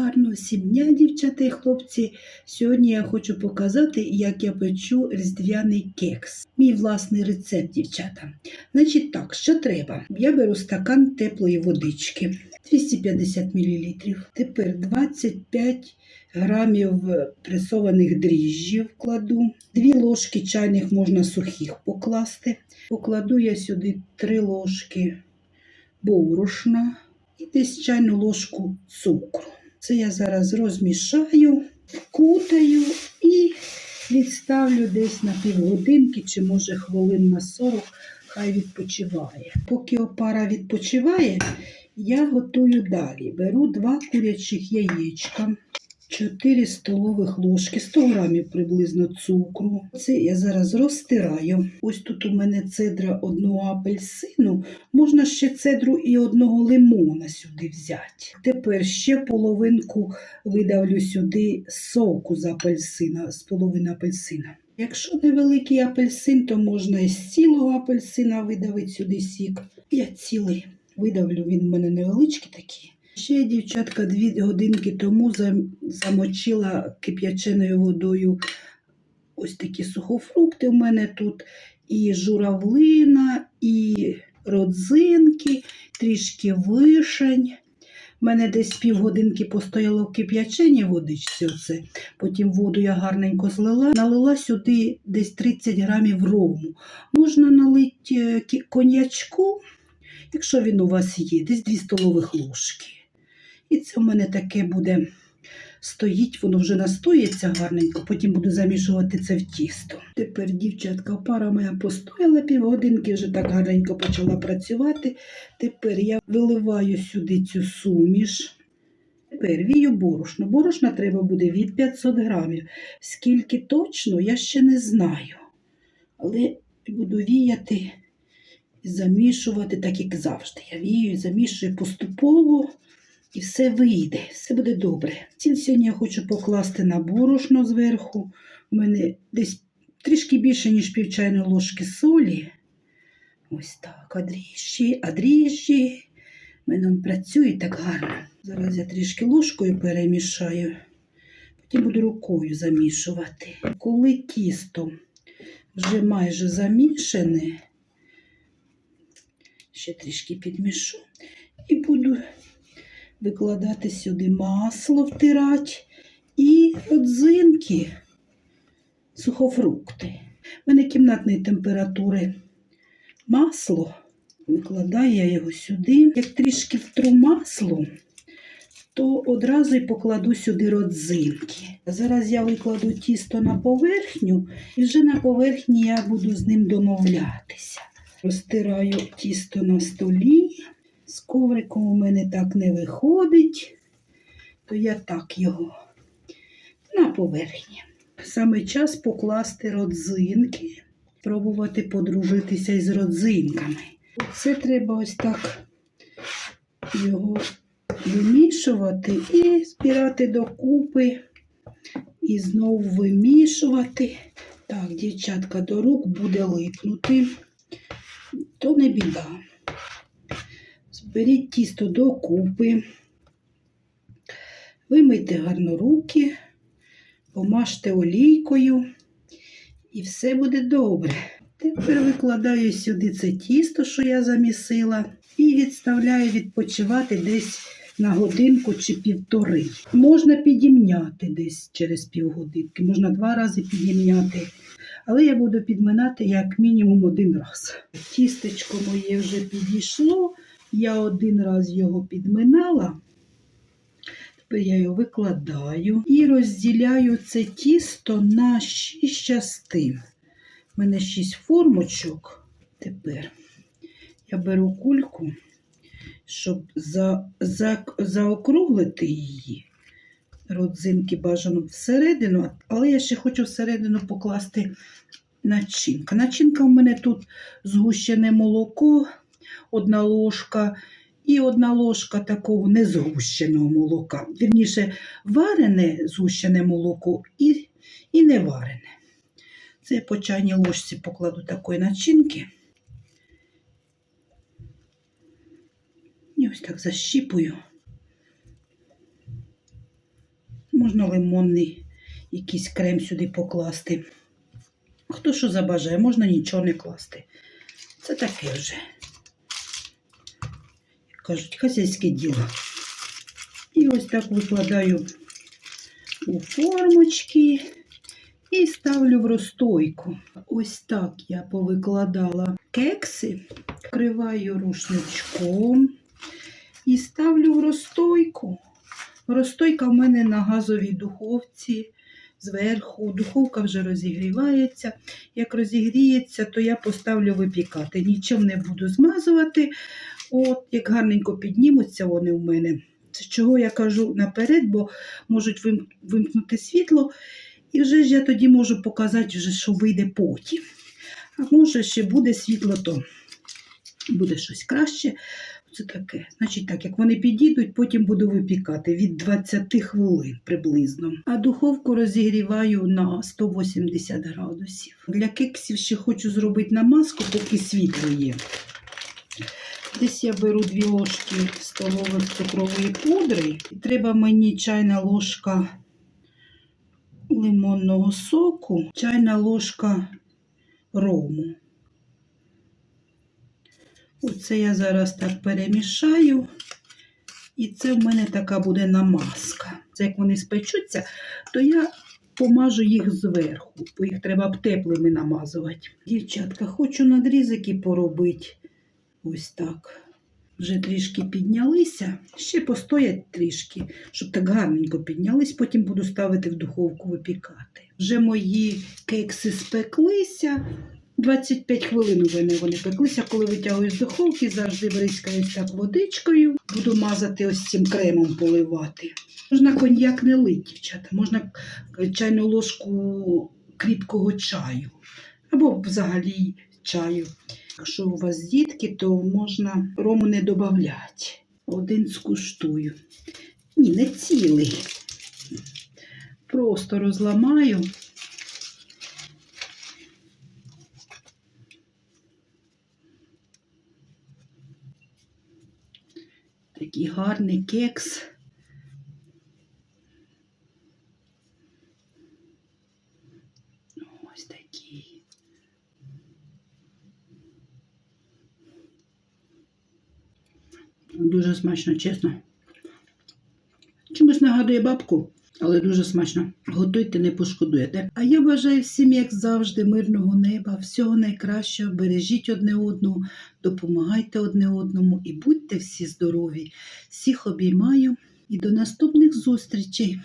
гарного всім дівчата і хлопці. Сьогодні я хочу показати, як я печу різдвяний кекс. Мій власний рецепт, дівчата. Значить так, що треба? Я беру стакан теплої водички 250 мл. Тепер 25 грамів пресованих дріжджів кладу. Дві ложки чайних можна сухих покласти. Покладу я сюди 3 ложки борошна і десь чайну ложку цукру. Це я зараз розмішаю, кутаю і відставлю десь на півгодинки чи може хвилин на 40, хай відпочиває. Поки опара відпочиває, я готую далі. Беру два курячих яєчка. 4 столових ложки, 100 грамів приблизно цукру. Це я зараз розтираю. Ось тут у мене цедра одного апельсину. Можна ще цедру і одного лимона сюди взяти. Тепер ще половинку видавлю сюди соку з апельсина, з половини апельсина. Якщо невеликий апельсин, то можна із цілого апельсина видавити сюди сік. Я цілий видавлю, він в мене невеличкий такий. Ще дівчатка, дві годинки тому замочила кип'яченою водою ось такі сухофрукти у мене тут. І журавлина, і родзинки, трішки вишень. У мене десь півгодинки постояло в кип'яченій водичці. Оце. Потім воду я гарненько злила. Налила сюди десь 30 грамів рому. Можна налити е, коньячку, якщо він у вас є, десь 2 столових ложки. І це в мене таке буде стоїть, воно вже настоїться гарненько, потім буду замішувати це в тісто. Тепер, дівчатка, пара моя постояла півгодинки, вже так гарненько почала працювати. Тепер я виливаю сюди цю суміш. Тепер вію борошно. Борошна треба буде від 500 грамів. Скільки точно, я ще не знаю. Але буду віяти і замішувати, так як завжди. Я вію і замішую поступово. І все вийде, все буде добре. Ціль сьогодні я хочу покласти на борошно зверху. У мене десь трішки більше, ніж пів чайної ложки солі. Ось так, а дріжджі, а дріжджі. У мене він працює так гарно. Зараз я трішки ложкою перемішаю, потім буду рукою замішувати. Коли тісто вже майже замішане, ще трішки підмішу і буду викладати сюди масло, втирати і родзинки, сухофрукти. У мене кімнатної температури масло. Викладаю я його сюди. Як трішки втру масло, то одразу й покладу сюди родзинки. Зараз я викладу тісто на поверхню, і вже на поверхні я буду з ним домовлятися. Розтираю тісто на столі. З ковриком у мене так не виходить, то я так його на поверхні. Саме час покласти родзинки, пробувати подружитися із родзинками. Це треба ось так його вимішувати і збирати докупи, і знову вимішувати. Так, дівчатка, до рук буде липнути, то не біда. Зберіть тісто докупи, вимийте гарно руки, помажте олійкою і все буде добре. Тепер викладаю сюди це тісто, що я замісила, і відставляю відпочивати десь на годинку чи півтори. Можна підімняти десь через півгодинки, можна два рази підімняти. Але я буду підминати як мінімум один раз. Тістечко моє вже підійшло. Я один раз його підминала. Тепер я його викладаю і розділяю це тісто на 6 частин. У мене 6 формочок. Тепер я беру кульку, щоб за, за, заокруглити її. Родзинки бажано всередину, але я ще хочу всередину покласти начинка. Начинка у мене тут згущене молоко, одна ложка і одна ложка такого незгущеного молока. Вірніше, варене згущене молоко і, і не варене. Це я по чайній ложці покладу такої начинки. І ось так защіпую. Можна лимонний якийсь крем сюди покласти. Хто що забажає, можна нічого не класти. Це таке вже. Кажуть, хазяйське діло. І ось так викладаю у формочки і ставлю в розстойку. Ось так я повикладала кекси, вкриваю рушничком і ставлю в розстойку. Розстойка в мене на газовій духовці. Зверху духовка вже розігрівається. Як розігріється, то я поставлю випікати. Нічим не буду змазувати. От, як гарненько піднімуться вони у мене. Це чого я кажу наперед, бо можуть вим- вимкнути світло, і вже ж я тоді можу показати, вже, що вийде потім. А може ще буде світло, то буде щось краще. Це таке. Значить, так, як вони підійдуть, потім буду випікати від 20 хвилин приблизно. А духовку розігріваю на 180 градусів. Для кексів ще хочу зробити намазку, поки світло є. Десь я беру дві ложки столових цукрової пудри. І треба мені чайна ложка лимонного соку, чайна ложка рому. Оце я зараз так перемішаю. І це в мене така буде намазка. Це як вони спечуться, то я помажу їх зверху, бо їх треба б теплими намазувати. Дівчатка, хочу надрізики поробити. Ось так. Вже трішки піднялися, ще постоять трішки, щоб так гарненько піднялись, потім буду ставити в духовку випікати. Вже мої кекси спеклися. 25 хвилин у мене вони пеклися, коли витягую з духовки, завжди бризкаюсь так водичкою. Буду мазати ось цим кремом поливати. Можна коньяк не лить, дівчата, можна чайну ложку кріпкого чаю або взагалі чаю. Якщо у вас дітки, то можна рому не додавати. Один скуштую. Ні, не цілий. Просто розламаю. Такий гарний кекс. Ось такий. Дуже смачно, чесно. Чомусь нагадує бабку, але дуже смачно. Готуйте, не пошкодуєте. А я бажаю всім, як завжди, мирного неба, всього найкращого. Бережіть одне одного, допомагайте одне одному і будьте всі здорові. Всіх обіймаю і до наступних зустрічей.